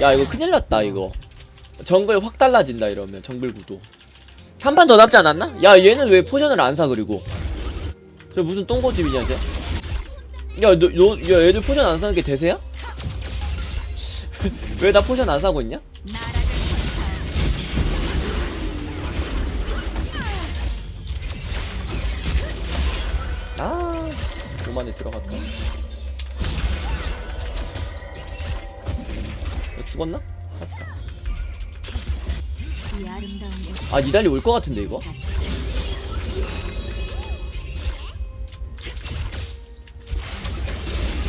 야 이거 큰일 났다 이거 정글 확 달라진다 이러면 정글 구도 한 판 더 남지 않았나? 야 얘는 왜 포션을 안 사 그리고 저 무슨 똥꼬집이냐 쟤? 야, 너, 너, 야, 애들 포션 안 사는 게 대세야? 왜 나 포션 안 사고 있냐? 아, 오만에 들어갔다. 죽었나? 아, 니달리 올 것 같은데, 이거?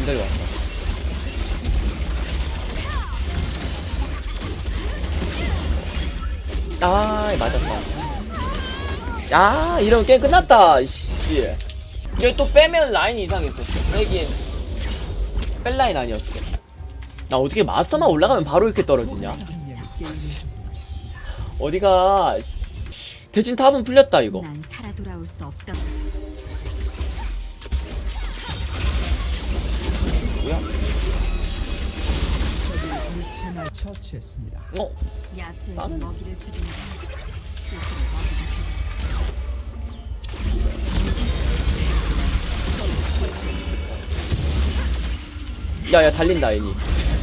니달리 왔다. 아, 맞았다. 야, 이러면 게임 끝났다, 씨. 여기 또 빼면 라인 이상했어. 여기엔 뺄 라인 아니었어. 나 어떻게 마스터만 올라가면 바로 이렇게 떨어지냐? 어디가? 씨. 대신 탑은 풀렸다, 이거. 난 살아 돌아올 수 없던 뭐야? 처치했습니다. 어? 나는- 먹이를 주든가 스스로 먹이를 야야 달린다 애니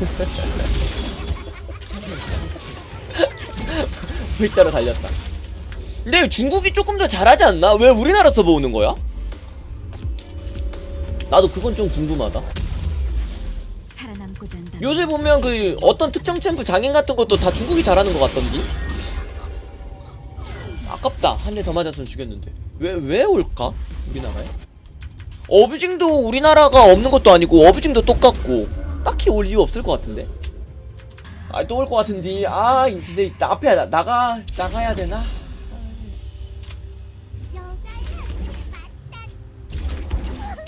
일자로 달렸다 근데 중국이 조금 더 잘하지 않나? 왜 우리나라 서버 오는 거야? 나도 그건 좀 궁금하다 요새 보면 그 어떤 특정 챔프 장인 같은 것도 다 중국이 잘하는 것 같던디? 아깝다 한 대 더 맞았으면 죽였는데 왜 왜 올까? 우리나라에? 어뷰징도 우리나라가 없는 것도 아니고 어뷰징도 똑같고 딱히 올 이유 없을 것 같은데? 아 또 올 것 같은데. 아 근데 나 앞에 나, 나가 나가야 되나?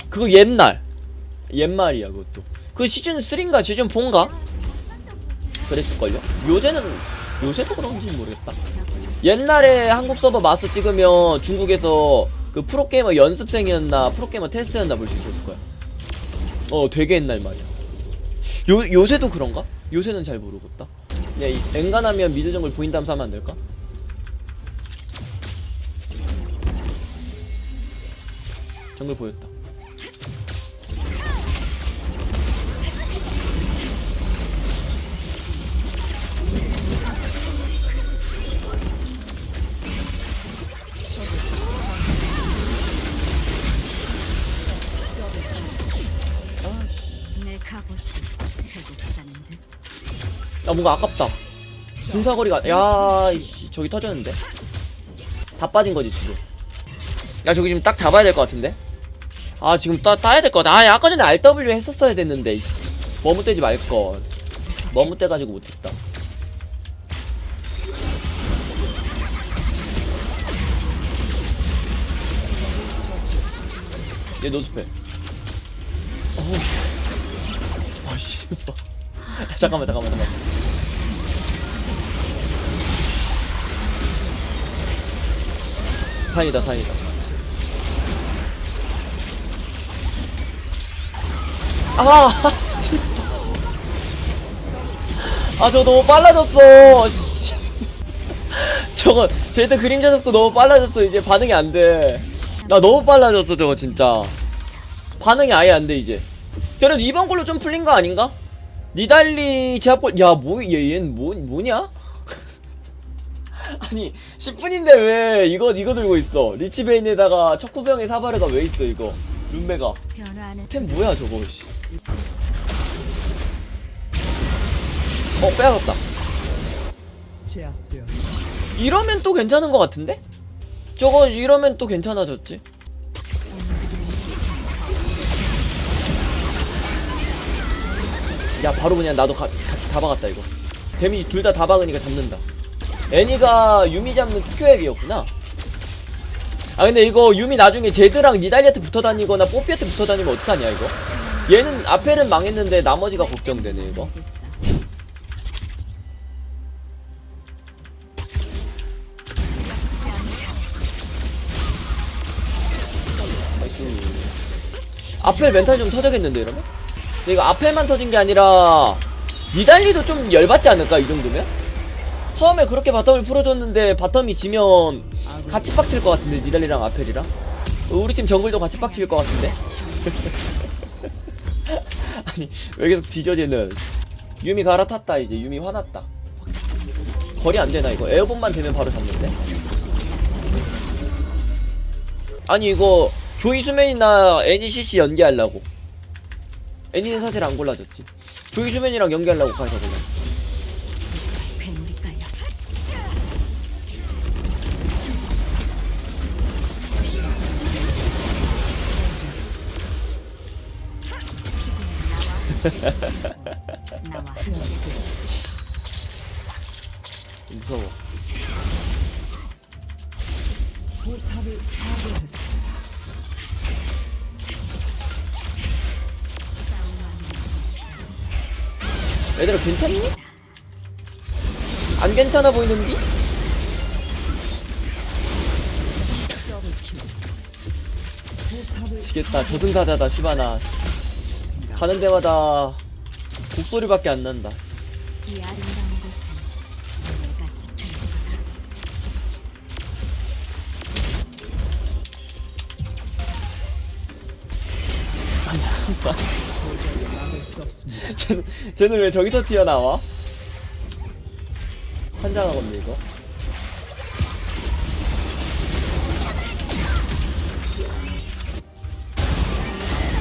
그거 옛날. 옛말이야 그것도. 그 시즌 3인가 시즌 4인가? 그랬을걸요? 요새는 요새도 그런지 모르겠다. 옛날에 한국 서버 마스터 찍으면 중국에서 그 프로게이머 연습생이었나 프로게이머 테스트였나 볼 수 있었을 거야. 어 되게 옛날 말이야 요, 요새도 그런가? 요새는 잘 모르겠다 야, 이 엔간하면 미드 정글 보인다면서 하면 안 될까? 정글 보였다 야 뭔가 아깝다. 분사거리가 야 이씨, 저기 터졌는데? 다 빠진 거지 지금. 야 저기 지금 딱 잡아야 될 것 같은데? 아 지금 따, 따야 될 것 같아. 아 아까 전에 RW 했었어야 됐는데 머뭇대지 말걸 머뭇대가지고 못했다. 얘 노스펠. 어우 아씨 잠깐만 잠깐만 잠깐만. 다행이다 다행이다. 아 씨. 아저 너무 빨라졌어. 씨. 저거 제드 그림자 속도 너무 빨라졌어. 이제 반응이 안돼. 나 너무 빨라졌어 저거 진짜. 반응이 아예 안 돼 이제. 그래도 이번 걸로 좀 풀린 거 아닌가? 니달리 제압골 야 뭐 얘 얘는 뭐 뭐냐? 아니 10분인데 왜 이거 이거 들고 있어 리치베인에다가 척구병의 사바르가 왜 있어 이거 룸메가 템 뭐야 저거 씨. 어 빼앗았다. 이러면 또 괜찮은 거 같은데? 저거 이러면 또 괜찮아졌지 야 바로 그냥 나도 가, 같이 다 박았다 이거. 데미지 둘 다 다 박으니까 잡는다. 애니가 유미 잡는 특효 앱이었구나. 아 근데 이거 유미 나중에 제드랑 니달리한테 붙어 다니거나 뽀삐한테 붙어 다니면 어떡하냐 이거? 얘는 앞에는 망했는데 나머지가 걱정되네 이거. 앞에 멘탈 좀 터져겠는데 이러면? 근데 이거 앞에만 터진 게 아니라 니달리도 좀 열받지 않을까 이 정도면? 처음에 그렇게 바텀을 풀어줬는데 바텀이 지면 같이 빡칠 것 같은데 니달리랑 아펠이랑? 우리 팀 정글도 같이 빡칠 것 같은데? 아니 왜 계속 뒤져지는. 유미 갈아탔다 이제. 유미 화났다. 거리 안 되나 이거? 에어본만 되면 바로 잡는데? 아니 이거 조이수맨이나 애니CC 연기하려고 애니는 사실 안 골라졌지. 조이수맨이랑 연기하려고 가서. 나와 무서워 얘들아 괜찮니? 안 괜찮아 보이는디? 지겠다 저승사자다 슈바나 가는 데마다 곡소리밖에 안 난다 아니 잠깐만. 쟤는, 쟤는 왜 저기서 튀어나와? 환장하겠네 이거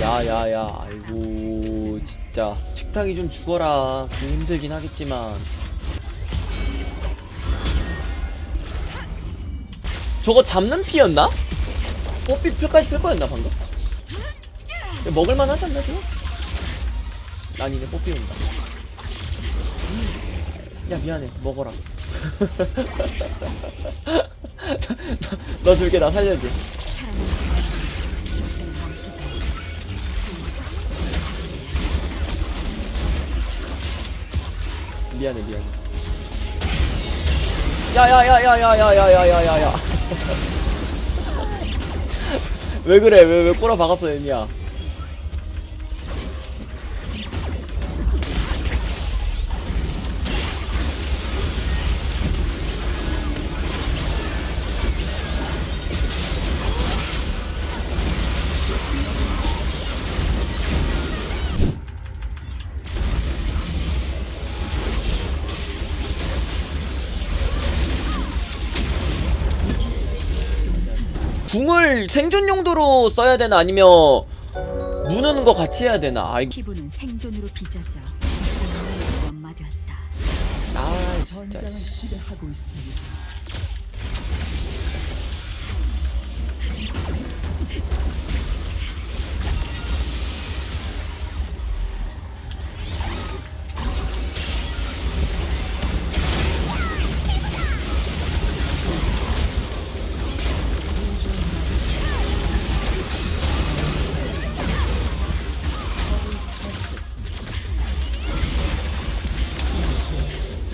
야야야 아이고 진짜 식탁이 좀 죽어라 좀 힘들긴 하겠지만 저거 잡는 피였나? 뽀삐 표까지 쓸 거였나 방금? 먹을만 하지 않나 지금? 아니네 뽀삐 온다 야 미안해 먹어라 너 줄게 나 살려줘 미안해 미안해 야야야야야야야야야야야 왜 그래 왜왜 꼬라 박았어 애미야 궁을 생존 용도로 써야 되나 아니면 무는 거 같이 해야 되나 아이 피부는 생존으로 빚어져 원마되었다. 아 진짜 전장을 지배하고 있습니다.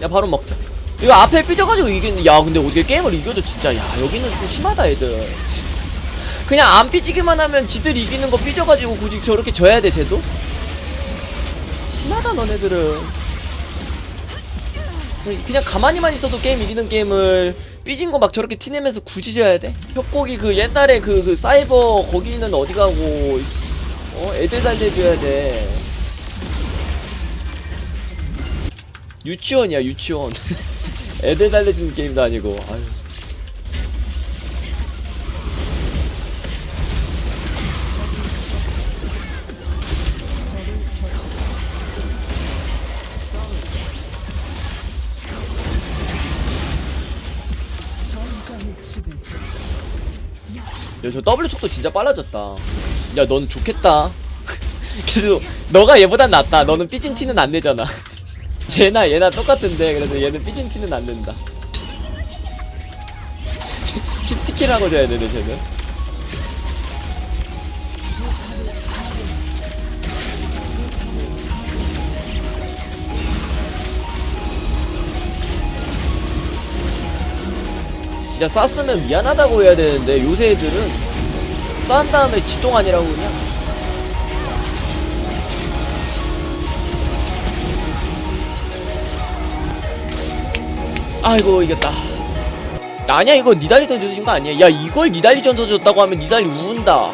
야 바로 먹자. 이거 앞에 삐져가지고 이기는 야 근데 어떻게 게임을 이겨도 진짜 야 여기는 좀 심하다 애들. 그냥 안 삐지기만 하면 지들 이기는 거 삐져가지고 굳이 저렇게 져야 돼 쟤도? 심하다 너네들은. 저 그냥 가만히만 있어도 게임 이기는 게임을 삐진 거 막 저렇게 티내면서 굳이 져야 돼? 협곡이 그 옛날에 그, 그 사이버 거기는 어디 가고 어 애들 달래줘야 돼 유치원이야 유치원. 애들 달래주는 게임도 아니고. 아유. 야저 W 속도 진짜 빨라졌다. 야 넌 좋겠다. 그래도 너가 얘보단 낫다. 너는 삐진 티는 안 내잖아 얘나 얘나 똑같은데 그래도 얘는 삐진 티는 안 낸다. 킵치키라고 줘야 되네 쟤는. 진짜 쌌으면 미안하다고 해야 되는데 요새 애들은 싼 다음에 지똥 아니라고 그냥 아이고 이겼다. 아니야 이거 니달리 던져준 거 아니야. 야 이걸 니달리 던져줬다고 하면 니달리 우은다